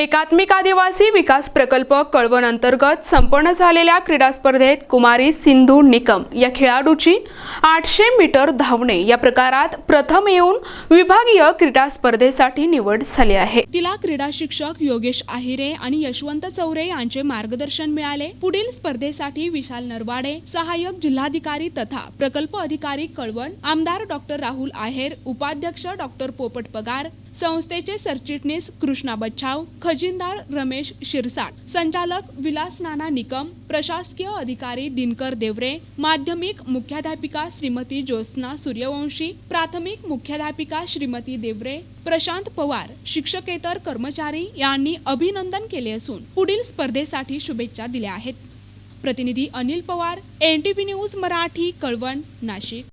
एकात्मिक आदिवासी विकास प्रकल्प कळवण अंतर्गत संपन्न झालेल्या क्रीडा स्पर्धेत कुमारी सिंधू निकम या खेळाडूची आठशे मीटर धावणे या प्रकारात प्रथम येऊन विभागीय क्रीडा स्पर्धेसाठी निवड झाली आहे. तिला क्रीडा शिक्षक योगेश आहिरे आणि यशवंत चौरे यांचे मार्गदर्शन मिळाले. पुढील स्पर्धेसाठी विशाल नरवाडे सहाय्यक जिल्हाधिकारी तथा प्रकल्प अधिकारी कळवण आमदार डॉक्टर राहुल आहेर उपाध्यक्ष डॉक्टर पोपट पगार संस्थेचे सरचिटणीस कृष्णा बच्छाव खजिनदार रमेश शिरसाट संचालक विलास नाना निकम प्रशासकीय अधिकारी दिनकर देवरे माध्यमिक मुख्याध्यापिका श्रीमती ज्योत्स्ना सूर्यवंशी प्राथमिक मुख्याध्यापिका श्रीमती देवरे प्रशांत पवार शिक्षकेतर कर्मचारी यांनी अभिनंदन केले असून पुढील स्पर्धेसाठी शुभेच्छा दिल्या आहेत. प्रतिनिधी Anil Pawar N T news Marathi Kalwan Nashik.